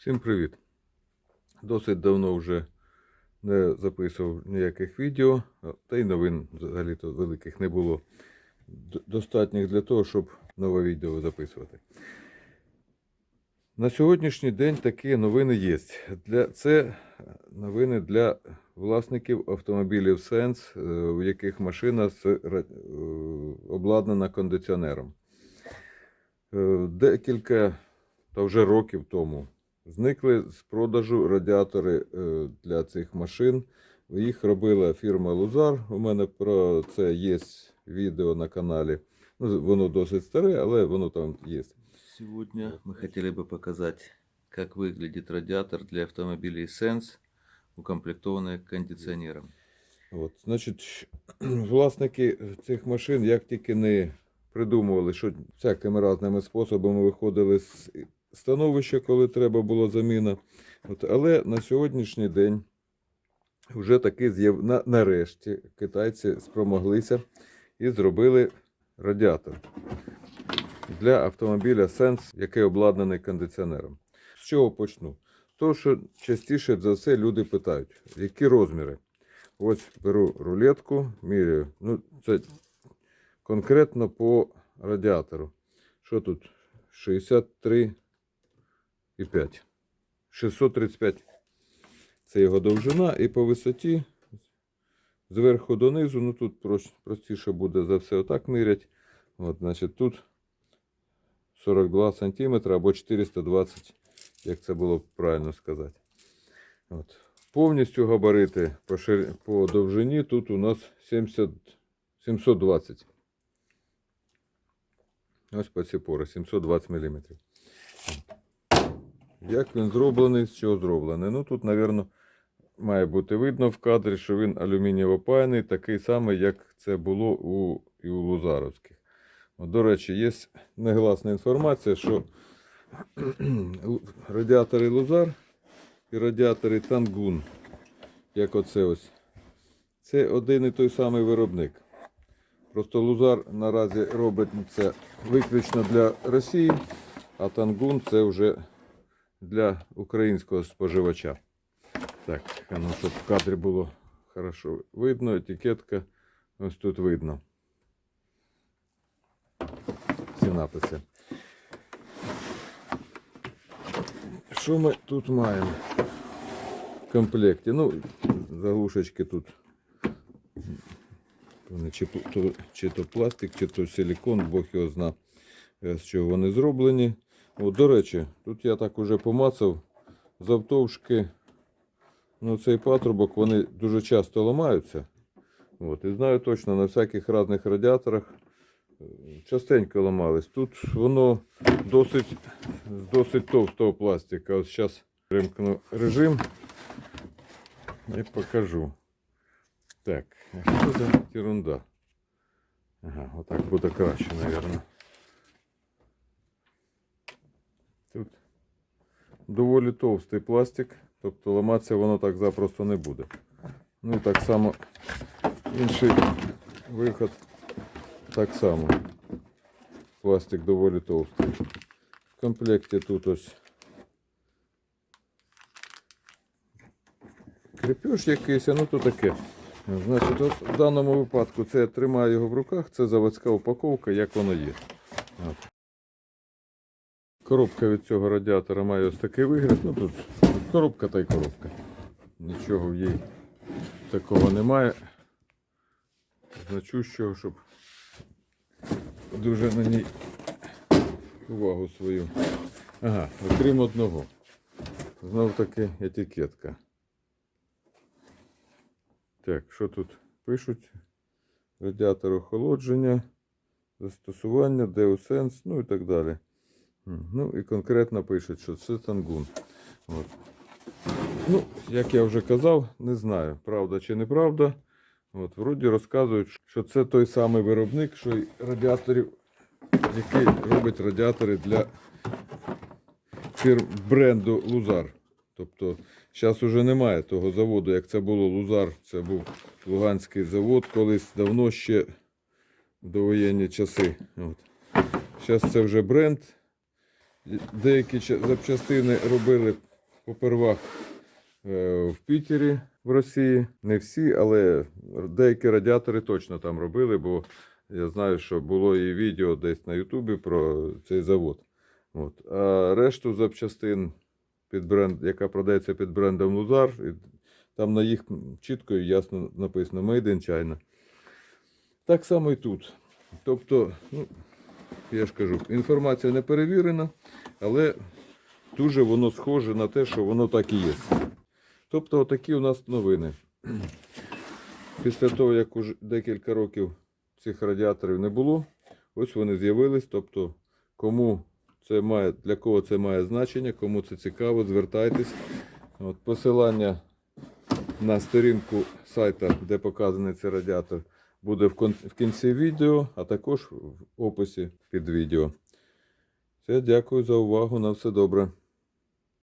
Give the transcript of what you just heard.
Всім привіт! Досить давно вже не записував ніяких відео, та й новин взагалі-то великих не було достатніх для того, щоб нове відео записувати. На сьогоднішній день такі новини є. Для, це новини для власників автомобілів е, у яких машина з, е, обладнана кондиціонером. Е, Декілька та вже років тому зникли з продажу радіатори е, для цих машин. Їх робила фірма Лузар. У мене про це є відео на каналі. Ну, воно досить старе, але воно там є. Сегодня мы хотели бы показать, как выглядит радиатор для автомобилей Sense, укомплектованный кондиционером. От, значить, власники цих машин як тільки не придумували, що всякими різними способами виходили з становища, коли треба було заміна. От, але на сьогоднішній день вже таки з'яв... на, нарешті китайці спромоглися і зробили радіатор для автомобіля Sense, який обладнаний кондиціонером. З чого почну? То, що частіше за все люди питають, які розміри. Ось беру рулетку, міряю. Ну, це конкретно по радіатору. Що тут? 63,5. 635. Це його довжина. І по висоті зверху донизу, ну тут простіше буде за все отак мірять. От, значить, тут 42 см або 420, як це було правильно сказати. От. Повністю габарити по, шир... по довжині тут у нас 70... 720. Ось по ці пори 720 мм. Як він зроблений, з чого зроблений? Ну тут, мабуть, має бути видно в кадрі, що він алюмінієво паяний, такий самий, як це було у, і у Лузаровських. До речі, є негласна інформація, що радіатори Лузар і радіатори Тангун, як оце ось, це один і той самий виробник. Просто Лузар наразі робить це виключно для Росії, а Тангун це вже для українського споживача. Так, ну, щоб в кадрі було хорошо видно, етикетка ось тут видно. Ці написи. Що ми тут маємо в комплекті? Ну, заглушечки тут. Вони чи, чи то пластик, чи то силікон, Бог його зна, е, з чого вони зроблені. О, до речі, тут я так уже помацав завтовшки. Ну, цей патрубок, вони дуже часто ламаються. От, і знаю точно, на всяких різних радіаторах е, частенько ламались. Тут воно досить, з досить товстого пластика. Ось зараз примкну режим і покажу. Так, що за ерунда? Ага, отак буде краще, мабуть. Тут доволі товстий пластик, тобто ламатися воно так запросто не буде. Ну і так само інший виход так само. Пластик доволі товстий. В комплекті тут ось крепеж якийсь, ну то таке. Значить, от в даному випадку це я тримаю його в руках, це заводська упаковка, як воно є. От. Коробка від цього радіатора має ось такий вигляд. Ну тут коробка та й коробка. Нічого в їй такого немає. Значущого, щоб дуже на ній увагу свою. Ага, окрім одного. Знов таки етикетка. Так, що тут пишуть? Радіатор охолодження, застосування, Deusens, ну і так далі. Ну і конкретно пишуть, що це тангун. От. Ну, як я вже казав, не знаю, правда чи неправда. От, вроді розказують, що це той самий виробник, що й радіаторів, який робить радіатори для фірм бренду Лузар. Тобто зараз уже немає того заводу, як це було Лузар. Це був Луганський завод колись давно ще довоєнні часи. Зараз це вже бренд. Деякі запчастини робили попервах е, в Пітері в Росії. Не всі, але деякі радіатори точно там робили, бо я знаю, що було і відео десь на Ютубі про цей завод. От. А решту запчастин, під бренд, яка продається під брендом Лузар, і там на їх чітко і ясно написано Made in China. Так само і тут. Тобто, ну, я ж кажу, інформація не перевірена, але дуже воно схоже на те, що воно так і є. Тобто, отакі у нас новини. Після того, як уже декілька років цих радіаторів не було, ось вони з'явились. Тобто, кому це має, для кого це має значення, кому це цікаво, звертайтесь. От, посилання на сторінку сайта, де показаний цей радіатор, буде в, кінці відео, а також в описі під відео. Все, дякую за увагу. На все добре.